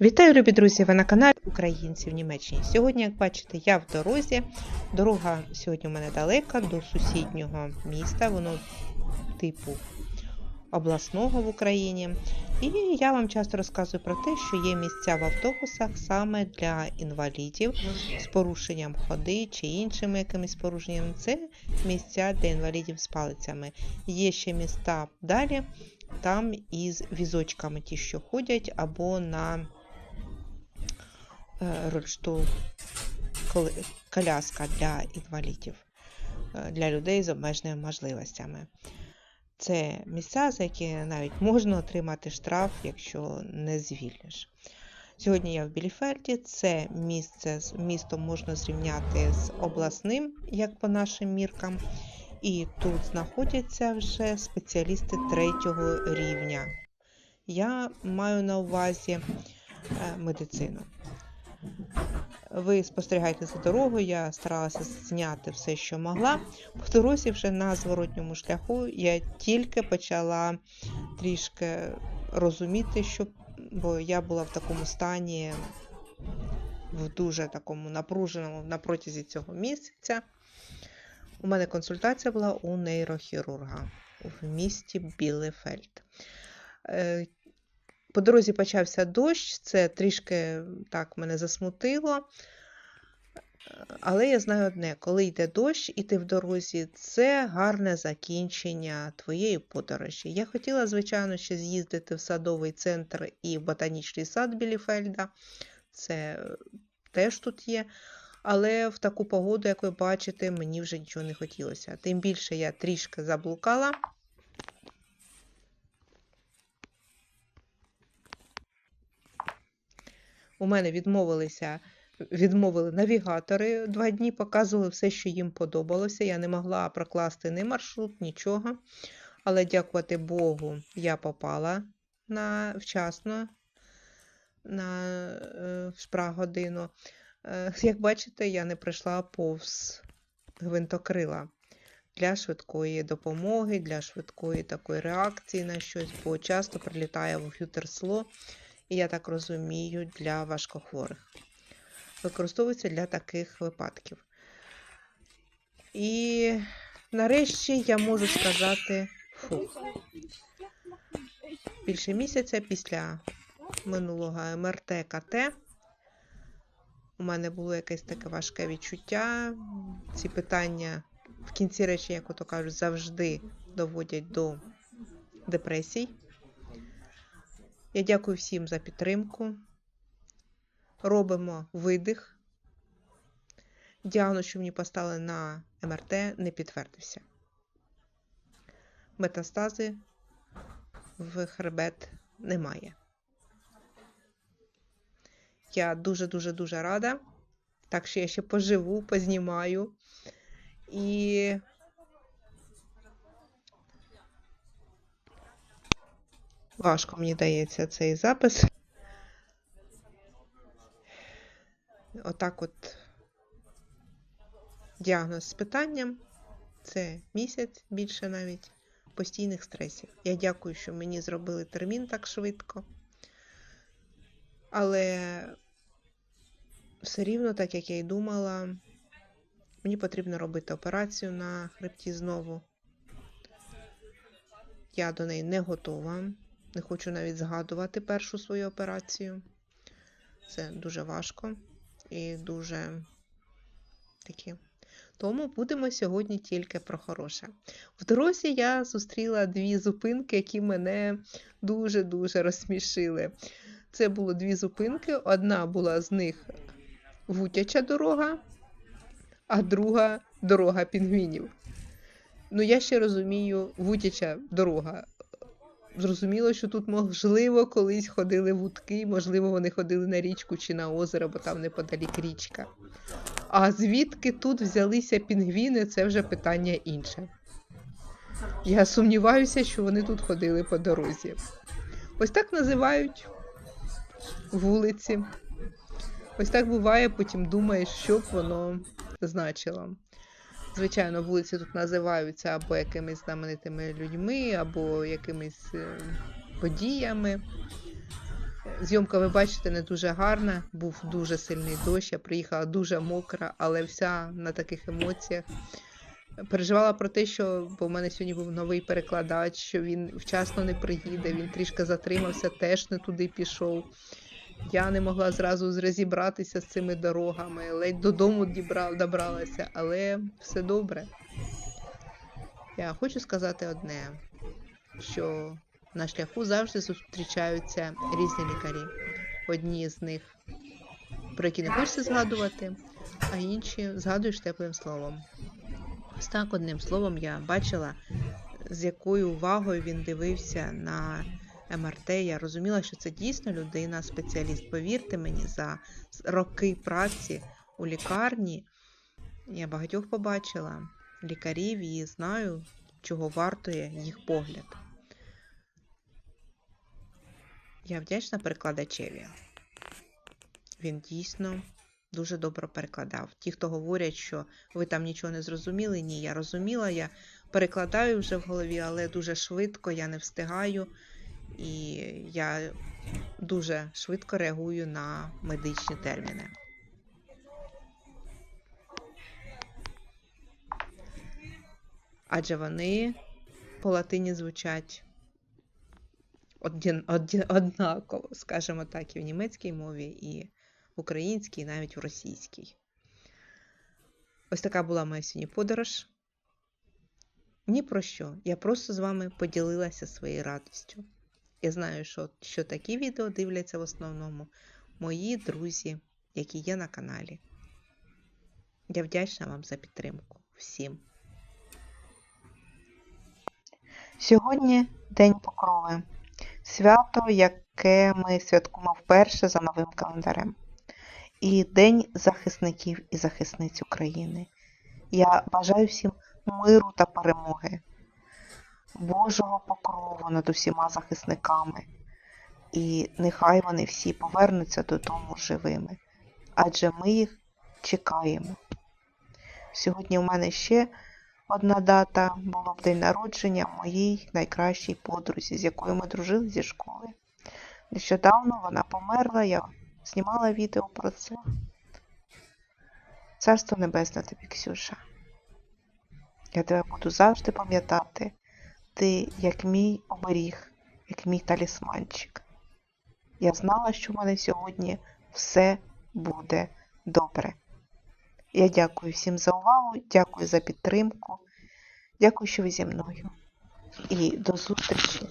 Вітаю, любі друзі! Ви на каналі Українці в Німеччині. Сьогодні, як бачите, я в дорозі. Дорога сьогодні у мене далека до сусіднього міста, воно типу обласного в Україні. І я вам часто розказую про те, що є місця в автобусах саме для інвалідів з порушенням ходи чи іншими якимись порушеннями. Це місця для інвалідів з палицями. Є ще міста далі, там із візочками ті, що ходять, або на ручну коляска для інвалідів, е, для людей з обмеженими можливостями. Це місця, за які навіть можна отримати штраф, якщо не звільниш. Сьогодні я в Біліфельді. Це місце з містом можна зрівняти з обласним, як по нашим міркам. І тут знаходяться вже спеціалісти третього рівня. Я маю на увазі е, медицину. Ви спостерігайте за дорогою, я старалася зняти все, що могла. По дорозі вже на зворотньому шляху я тільки почала трішки розуміти, що бо я була в такому стані, в дуже такому напруженому на протязі цього місяця. У мене консультація була у нейрохірурга в місті Білефельд. Е, По дорозі почався дощ, це трішки так мене засмутило. Але я знаю одне: коли йде дощ і ти в дорозі, це гарне закінчення твоєї подорожі. Я хотіла, звичайно, ще з'їздити в садовий центр і в ботанічний сад Біліфельда. Це теж тут є. Але в таку погоду, як ви бачите, мені вже нічого не хотілося. Тим більше я трішки заблукала. У мене відмовилися, відмовили навігатори два дні, показували все, що їм подобалося. Я не могла прокласти ні маршрут, нічого. Але дякувати Богу, я попала на вчасно на е, шпрагодину. Е, Як бачите, я не пройшла повз гвинтокрила для швидкої допомоги, для швидкої такої реакції на щось, бо часто прилітає в фютерсло, я так розумію, для важкохворих. Використовується для таких випадків. І нарешті я можу сказати фух. Більше місяця після минулого МРТ КТ у мене було якесь таке важке відчуття. Ці питання в кінці речі, як ото кажуть, завжди доводять до депресій. Я дякую всім за підтримку. Робимо видих. Діагноз, що мені поставили на МРТ, не підтвердився. Метастази в хребет немає. Я дуже-дуже дуже рада. Так що я ще поживу, познімаю. І важко мені дається цей запис. Отак от діагноз з питанням. Це місяць більше навіть постійних стресів. Я дякую, що мені зробили термін так швидко. Але все рівно, так як я й думала, мені потрібно робити операцію на хребті знову. Я до неї не готова. Не хочу навіть згадувати першу свою операцію. Це дуже важко і дуже такі. Тому будемо сьогодні тільки про хороше. В дорозі я зустріла дві зупинки, які мене дуже-дуже розсмішили. Це було дві зупинки. Одна була з них вутяча дорога, а друга дорога пінгвінів. Ну, я ще розумію, вутяча дорога. Зрозуміло, що тут, можливо, колись ходили вудки, можливо, вони ходили на річку чи на озеро, бо там неподалік річка. А звідки тут взялися пінгвіни, це вже питання інше. Я сумніваюся, що вони тут ходили по дорозі. Ось так називають вулиці. Ось так буває, потім думаєш, що б воно значило. Звичайно, вулиці тут називаються або якимись знаменитими людьми, або якимись е, подіями. Зйомка, ви бачите, не дуже гарна. Був дуже сильний дощ, я приїхала дуже мокра, але вся на таких емоціях. Переживала про те, що бо в мене сьогодні був новий перекладач, що він вчасно не приїде, він трішки затримався, теж не туди пішов. Я не могла зразу розібратися з цими дорогами, ледь додому добралася, але все добре. Я хочу сказати одне, що на шляху завжди зустрічаються різні лікарі. Одні з них, про які не хочеться згадувати, а інші згадуєш теплим словом. Ось так, одним словом, я бачила, з якою увагою він дивився на МРТ. Я розуміла, що це дійсно людина, спеціаліст. Повірте мені, за роки праці у лікарні я багатьох побачила лікарів і знаю, чого вартує їх погляд. Я вдячна перекладачеві. Він дійсно дуже добре перекладав. Ті, хто говорять, що ви там нічого не зрозуміли, ні, я розуміла, я перекладаю вже в голові, але дуже швидко я не встигаю. І я дуже швидко реагую на медичні терміни. Адже вони по латині звучать однаково, скажімо так, і в німецькій мові, і в українській, і навіть в російській. Ось така була моя сьогодні подорож. Ні про що. Я просто з вами поділилася своєю радістю. Я знаю, що, що такі відео дивляться в основному мої друзі, які є на каналі. Я вдячна вам за підтримку. Всім. Сьогодні День Покрови. Свято, яке ми святкуємо вперше за новим календарем. І День захисників і захисниць України. Я бажаю всім миру та перемоги, Божого покрову над усіма захисниками. І нехай вони всі повернуться додому живими, адже ми їх чекаємо. Сьогодні у мене ще одна дата було б день народження моїй найкращій подрузі, з якою ми дружили зі школи. Нещодавно вона померла, я знімала відео про це. Царство небесне тобі, Ксюша. Я тебе буду завжди пам'ятати. Ти як мій оберіг, як мій талісманчик. Я знала, що в мене сьогодні все буде добре. Я дякую всім за увагу, дякую за підтримку, дякую, що ви зі мною. І до зустрічі